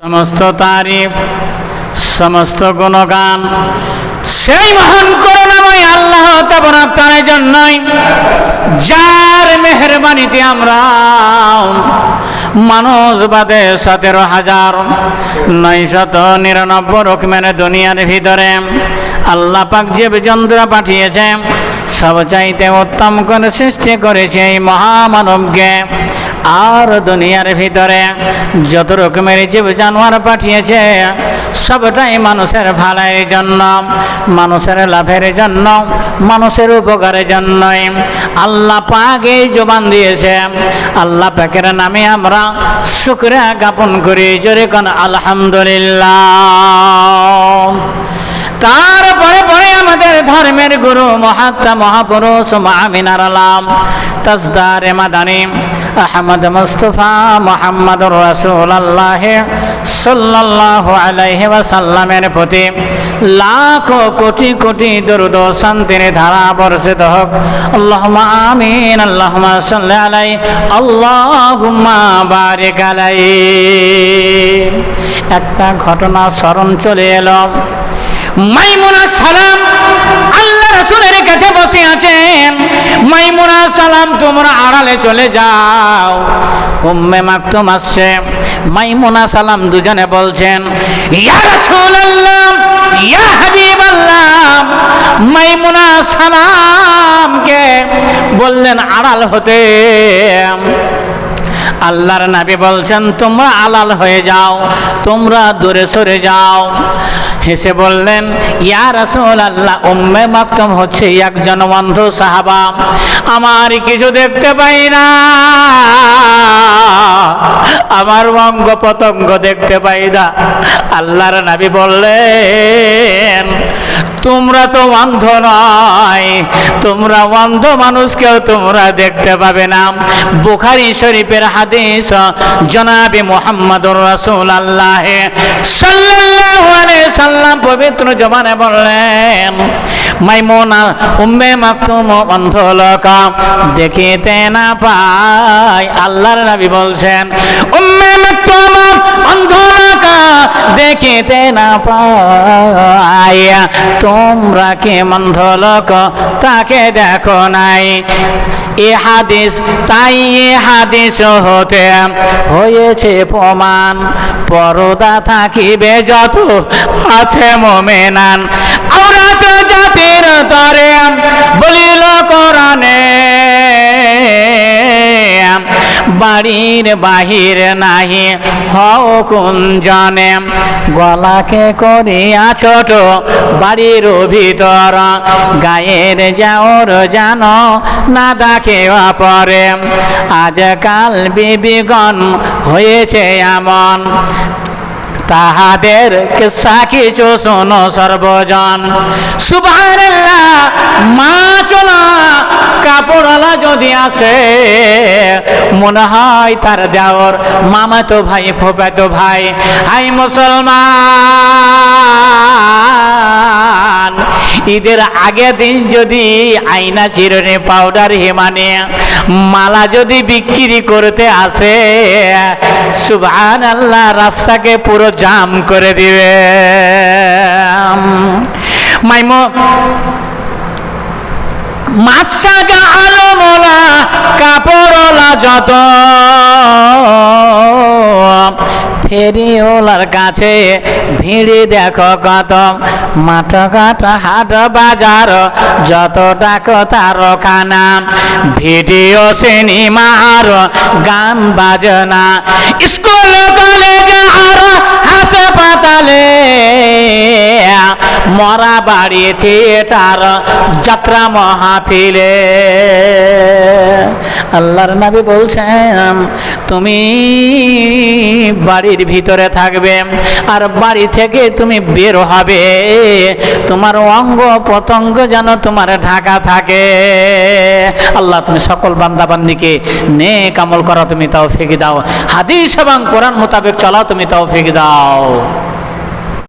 সমস্ত তারিফ, সমস্ত গুণগান, সেই মহান করুণাময় আল্লাহ তার জন্যই। যার মেহরবানিতে আমরা মানুষ বাদে সতেরো হাজার নয়শত নিরানব্বই রকমের দুনিয়ার ভিতরে আল্লাহ পাক যে যন্ত্র পাঠিয়েছে সব চাইতে উত্তম করে সৃষ্টি করেছে এই মহামানবকে। আর দুনিয়ার ভিতরে যত রকমের জীব জানোয়ার পাঠিয়েছে, সবটাই মানুষের ভালোর জন্য, মানুষের লাভের জন্য, মানুষের উপকারের জন্যই। আল্লাহ পাক জবান দিয়েছে। আল্লাহ পাকের নামে আমরা শুক্রিয়া জ্ঞাপন করি, জোরে কোন, আলহামদুলিল্লাহ। তারপরে পরে আমাদের ধর্মের গুরু, মহাত্মা, মহাপুরুষ মামিনার আলাম তাজদার মাদানি আহমদ মুস্তফা মোহাম্মদ রসুল আল্লাহ সাল্লাহ আলাইহি ওয়াসাল্লামের প্রতি লাখো কোটি কোটি দরুদ শান্তির ধারা বর্ষিত হোক। আল্লাহ আমিন আল্লাহ সাল্লাহ আলাই, আল্লাহুম্মা বারিক একটা ঘটনা স্মরণ চলে এলো। মাইমুনা সালাম সালাম তোমরা আড়ালে চলে যাও। উম্মে মাকতুম আসছে। মাইমুনা সালাম দুজনে বলছেন, ইয়া রাসূলুল্লাহ, ইয়া হাবিবাল্লাহ। মাইমুনা সালামকে বললেন, আড়াল হতে। আল্লাহর নাবি বলছেন, তোমরা আলাল হয়ে যাও, তোমরা দূরে সরে যাও। হেসে বললেন, ইয়া রাসূল আল্লাহ উম্মে মাকতুম হচ্ছে একজন অন্ধ সাহাবা, আমার কিছু দেখতে পাই না। আমার অঙ্গ পতঙ্গ দেখতে পাই না। আল্লাহর নাবি বললেন তোমরা তো অন্ধ নয়, তোমরা অন্ধ মানুষকেও তোমরা দেখতে পাবে না। বুখারি শরীফের হাদিস, জনাবি মোহাম্মদুর রাসূল আল্লাহ সাল্লাম পবিত্র জবানে বললেন, মাইমুনা উম্মে মাকতুম অন্ধ লোক, দেখিতে না পায় আল্লাহর নবী বলছেন, উম্মে মাকতুম অন্ধ লোক, দেখিতে না পায় তোমরা কে মন্ধ লোক তাকে দেখো নাই। এ হাদিস, তাই এ হাদিস হতে হয়েছে প্রমাণ। পরদা থাকিবে যত আছে মোমেনান। আওরাত জাতির বাড়ির বাহির নাহি, হও জানে গলাকে করিয়া ছোট বাড়ির ভিতর, গায়ের যাওর জানো না ডাকে পরে আজকাল বিবিগণ হয়েছে এমন। তাহাদের কিসা কিছু শোনো সর্বজন। সুবহানাল্লাহ, মা চলা কাপড়ওয়ালা যদি আসে, মনে হয় তার দেওর মামাতো ভাই ফোপাতো ভাই। হাই মুসলমান ঈদের আগে দিন যদি আয়না চিরনে পাউডার হেমানে মালা যদি বিক্রি করতে আসে সুভান আল্লাহ রাস্তাকে পুরো জাম করে দিবে। মাইমো মাসাগা আলমলা কাপড়লা যত ফেরিওলার কাছে ভিড়ি দেখো কত। মাঠ ঘাট হাট, বাজার যত ডাকো তার খানা ভিডিও, সিনেমার গান, বাজনা। স্কুল, কলেজ হাসপাতালে মরা বাড়ি থিয়েটার, যাত্রা মহাফিলে। আল্লাহর নবী বলছেন, তুমি বাড়ির ভিতরে থাকবে আর বাড়ি থেকে তুমি বের হবে। তোমার অঙ্গ পতঙ্গ যেন তোমার ঢাকা থাকে। আল্লাহ তুমি সকল বান্দা বান্দিকে নে কামল করা, তুমি তাও ফেঁকে দাও। হাদিস এবং কোরআন মোতাবেক চলা তুমি তাও ফেঁকে দাও।